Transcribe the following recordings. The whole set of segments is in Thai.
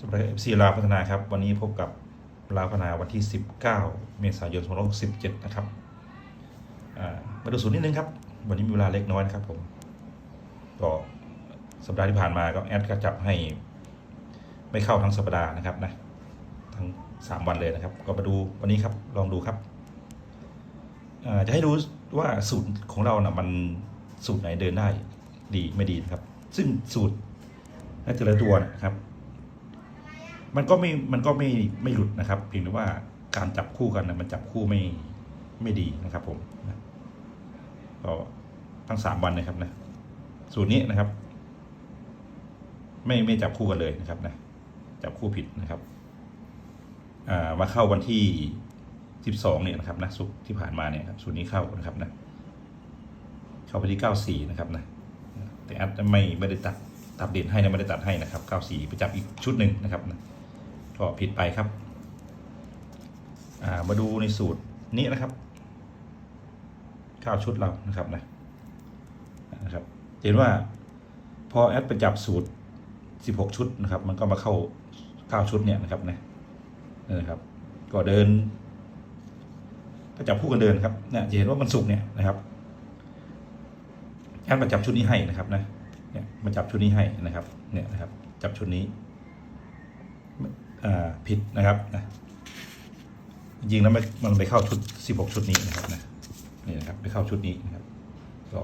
สำหรับ FC ลาวพัฒนาครับ วันนี้พบกับลาวพัฒนาวันที่ 19 เมษายน2567 นะครับมาดูสูตรนิดนึงครับ วันนี้มีเวลาเล็กน้อยนะครับผมก็สัปดาห์ที่ผ่านมาก็แอดก็จับให้ไม่เข้าทั้งสัปดาห์นะครับนะทั้ง 3 วันเลยนะครับ ก็มาดูวันนี้ครับลองดูครับจะให้ดูว่าสูตรของเรานะ่ะมันสูตรไหนเดินได้ดีไม่ดีนะครับ ซึ่งสูตรในแต่ละตัวนะครับ มันก็ไม่มันก็ไม่ไม่หลุดนะครับ เพียงแต่ว่าการจับคู่กันนะมันจับคู่ไม่ไม่ดีนะครับ ผมนะก็ทั้งสามวันนะครับนะสูตรนี้นะครับ ไม่ไม่จับคู่กันเลยนะครับนะจับคู่ผิดนะครับอ่ามาเข้าวันที่สิบสองเนี่ยนะครับนะสุกที่ผ่านมาเนี่ยครับสูตรนี้เข้านะครับนะเข้าไปที่เก้าสี่นะครับนะแต่อัดไม่ไม่ได้ตัดตัดเด่นให้นะไม่ได้ตัดให้นะครับเก้าสี่ไปจับอีกชุดหนึ่งนะครับนะ ก็ผิดไปครับอ่ามาดูในสูตรนี้นะครับ ข้าวชุดเรานะครับนะนะครับเห็นว่าพอแอดไปจับสูตร 16 ชุดนะครับ มันก็มาเข้า9ชุดเนี่ยนะครับนะนี่นะครับ ก็เดินก็จับคู่กันเดินครับเนี่ยจะเห็นว่ามันสุกเนี่ยนะครับแอดมาจับชุดนี้ให้นะครับนะเนี่ยมาจับชุดนี้ให้นะครับ เนี่ยนะครับ จับชุดนี้ ผิดนะครับนะจริงแล้วมันมันไปเข้าชุด 16 ชุดนี้นะครับนะนี่นะครับไปเข้าชุดนี้นะครับ ก็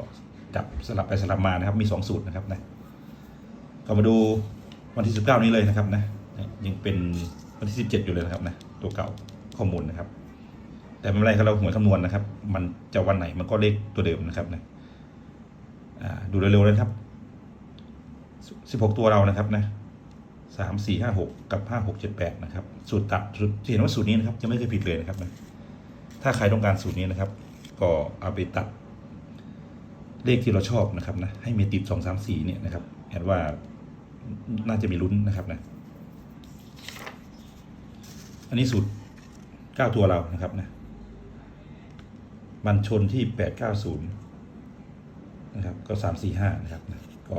จับสลับไปสลับมานะครับ มี 2 สูตรนะครับนะก็มาดูวันที่ 19 นี้เลยนะครับนะยังเป็นวันที่ 17 อยู่เลยนะครับนะตัวเก่าข้อมูลนะครับ แต่ไม่เป็นไรครับเราหวยคำนวณนะครับ มันจะวันไหนมันก็เลขตัวเดิมนะครับนะดูเร็วๆเลยครับ 16 ตัวเรานะครับนะ สามสี่ห้าหกกับห้าหกเจ็ดแปดนะครับสูตรตัดสูตรจะเห็นว่าสูตรนี้นะครับจะไม่เคยผิดเลยนะครับนะถ้าใครต้องการสูตรนี้นะครับ ก็เอาไปตัดเลขที่เราชอบนะครับนะให้มีติดสองสามสี่เนี่ยนะครับแอดว่าน่าจะมีลุ้นนะครับนะอันนี้สูตรเก้าตัวเรานะครับนะมันชนที่แปดเก้าศูนย์นะครับก็สามสี่ห้านะครับนะก็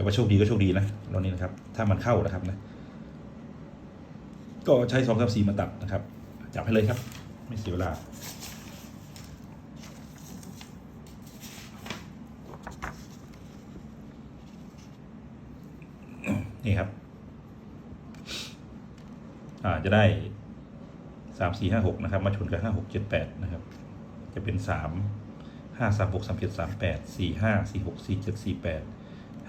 จะว่าโชคดีก็โชคดีนะรอบนี้นะครับ ถ้ามันเข้านะครับนะ ก็ใช้สองกับสี่มาตัดนะครับ จับให้เลยครับ ไม่เสียเวลานี่ครับ อ่าจะได้สามสี่ห้าหกนะครับ มาชนกับห้าหกเจ็ดแปดนะครับ จะเป็นสามห้าสามหกสามเจ็ดสามแปดสี่ห้าสี่หกสี่เจ็ดสี่แปด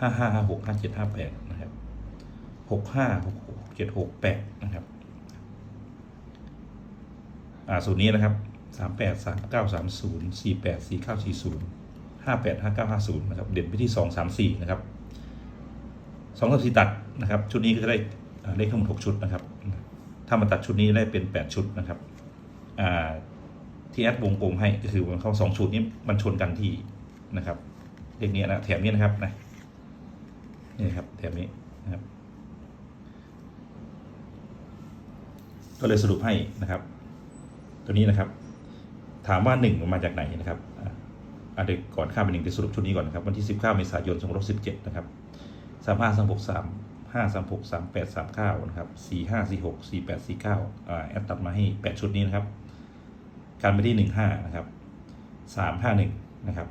ห้าห้าห้าหกห้าเจ็ดห้าแปดนะครับหกห้าหกหกเจ็ดหกแปดนะครับ อ่าสูตรนี้นะครับสามแปดสามเก้าสามศูนย์สี่แปดสี่เก้าสี่ศูนย์ห้าแปดห้าเก้าห้าศูนย์นะครับ เด่นไปที่สองสามสี่นะครับสองกับสี่ตัดนะครับ ชุดนี้ก็จะได้เลขทั้งหมดหกชุดนะครับ ถ้ามาตัดชุดนี้ได้เป็นแปดชุดนะครับ อ่าที่แอดวงกลมให้ก็คือมันเข้าสองชุดนี้มันชนกันที่นะครับเลขนี้นะแถมนี้นะครับนะ นี่ครับแถบนี้นะครับ ก็เลยสรุปให้นะครับ ตัวนี้นะครับ ถามว่าหนึ่งมาจากไหนนะครับอะเดี๋ยวก่อนข้ามไปหนึ่งจะสรุปชุดนี้ก่อนนะครับ วันที่สิบเก้าเมษายนสองพันสิบเจ็ดนะครับสามห้าสามหกสามห้าสามหกสามแปดสามเก้านะครับสี่ห้าสี่หกสี่แปดสี่เก้าอ่าแอดตัดมาให้แปดชุดนี้นะครับ การไปที่หนึ่งห้านะครับสามห้าหนึ่งนะครับ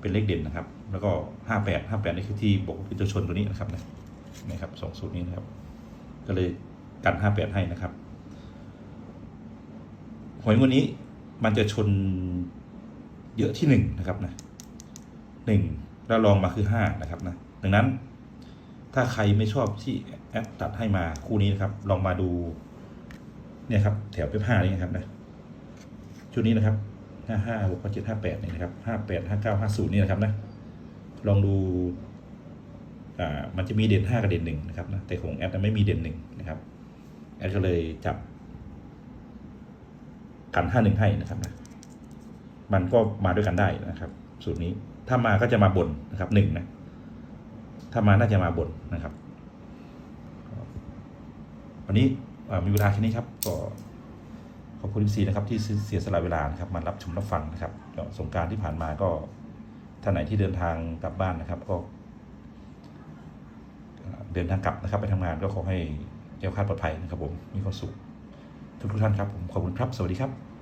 เป็นเลขเด่นนะครับ แล้วก็ห้าแปดห้าแปดนี่คือที่บอกว่าเป็นตัวชนตัวนี้นะครับนะนะครับสองสูตรนี้นะครับ ก็เลยกันห้าแปดให้นะครับหวยงวดนี้มันจะชนเยอะที่หนึ่งนะครับนะหนึ่งแล้วลองมาคือห้านะครับนะดังนั้นถ้าใครไม่ชอบที่แอปตัดให้มาคู่นี้นะครับ ลองมาดูเนี่ยครับแถวเป็นห้านี้นะครับนะชุดนี้นะครับ ห้าห้าหกเจ็ดห้าแปดนี่นะครับห้าแปดห้าเก้าห้าศูนย์นี่นะครับนะลองดูอ่ามันจะมีเด่นห้ากับเด่นหนึ่งนะครับนะแต่ของแอดไม่มีเด่นหนึ่งนะครับแอดก็เลยจับกันห้าหนึ่งให้นะครับนะมันก็มาด้วยกันได้นะครับ สูตรนี้ถ้ามาก็จะมาบนนะครับหนึ่งนะถ้ามาน่าจะมาบนนะครับวันนี้มีเวลาแค่นี้ครับก็ อบคุณทีนะครับที่เสียสละเวลานะครับมารับชมรับฟังนะครับสงการที่ผ่านมาก็ท่านไหนที่เดินทางกลับบ้านนะครับ ก็เดินทางกลับนะครับ ไปทำงานก็ขอให้แก้วคาดปลอดภัยนะครับผมมีความสุขทุกทุกท่านครับผมขอบคุณครับ สวัสดีครับ